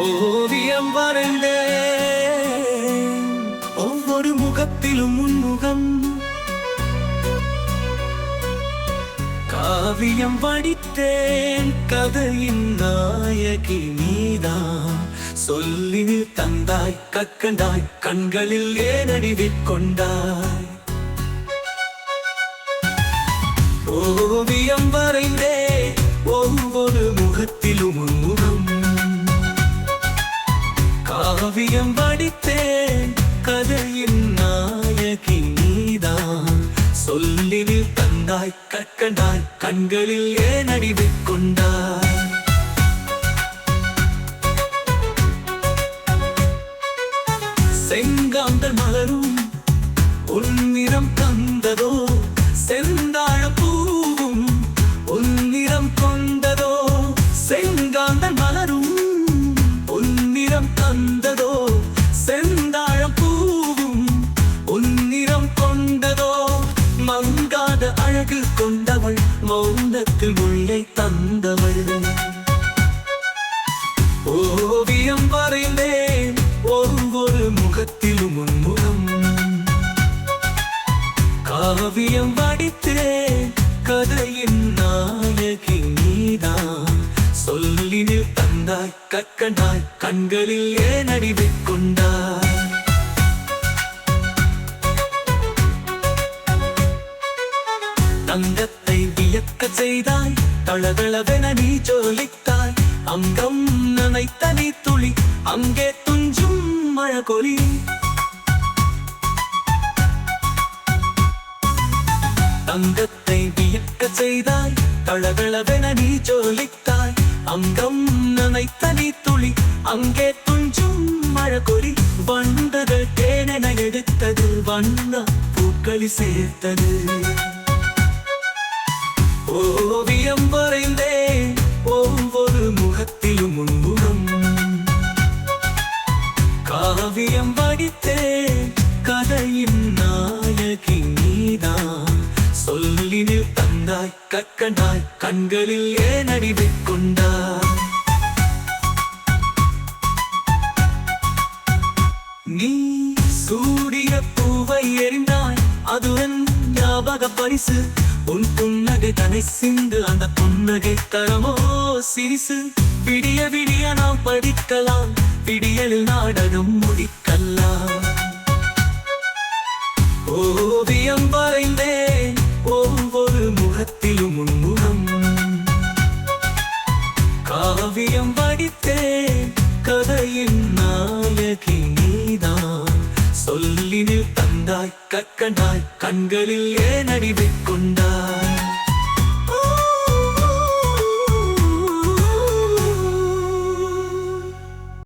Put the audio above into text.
ஓவியம் வரைந்தேன். ஒவ்வொரு முகத்திலும் உன்முகம். காவியம் வடித்தேன். கதையின் நாயகி நீதான். சொல்லி தந்தாய் கக்கண்டாய் கண்களில் ஏனடிவிக் கொண்டாய் காவியம் வடித்தேன் கதையின் நாயகி நீதான். சொல்லினில் தந்தாய் கற்கண்டாய் கண்களில் ஏன் அடிவு கொண்டாய் செங்காந்தல் மலரும் உன்னிறம் தந்ததோ செந்தாழ அழகு கொண்டவள் மௌனத்தில் முள்ளை தந்தவள். ஓவியம் வரைந்தேன் ஒவ்வொரு முகத்திலும் உன்முகம். காவியம் வடித்தேன் கதையின் நாயகி நீதான். சொல்லினில் தந்தாய் கற்கண்டாய் கண்களில் ஏன் அடிவை கொண்டாய்? செய்தாய் தளதளவென நீ ஜோலித்தாய். அங்கம் நனைத்த நீ துளி அங்கே துஞ்சும் மழகொலி. தங்கத்தை வியக்க செய்தாய் தளதளவென நீ ஜோலித்தாய். அங்கம் நனைத்த நீ துளி அங்கே துஞ்சும் மழகொலி. வண்டகள் தேனென எடுத்தது வண்ண பூக்களி சேர்த்தது. ஓவியம் வரைந்தே ஒவ்வொரு முகத்திலும் உன்முகம் காவியம் வடித்தேன் கதையின் நாயகி நீதான் சொல்லினில் தந்தாய் கற்கண்டாய் கண்களில் ஏன் அடிவை கொண்டாய் நீ சூடிய பூவை எறிந்தாய் அதுவன் ஞாபக பரிசு உன் புன்னகை தனை சிந்து அந்த புன்னகை தரமோ? சிரிசு. விடிய விடிய நாம் படிக்கலாம். விடியலில் நாடகம் முடிக்கலாம். ஓவியம் வரைந்தேன். ஒவ்வொரு முகத்திலும் உன்முகம் காவியம் வடித்தேன். கதையின் நாயகி சொல்லினில் கற்கண்டாய் கண்களில் ஏன் அடிவை கொண்டாய்?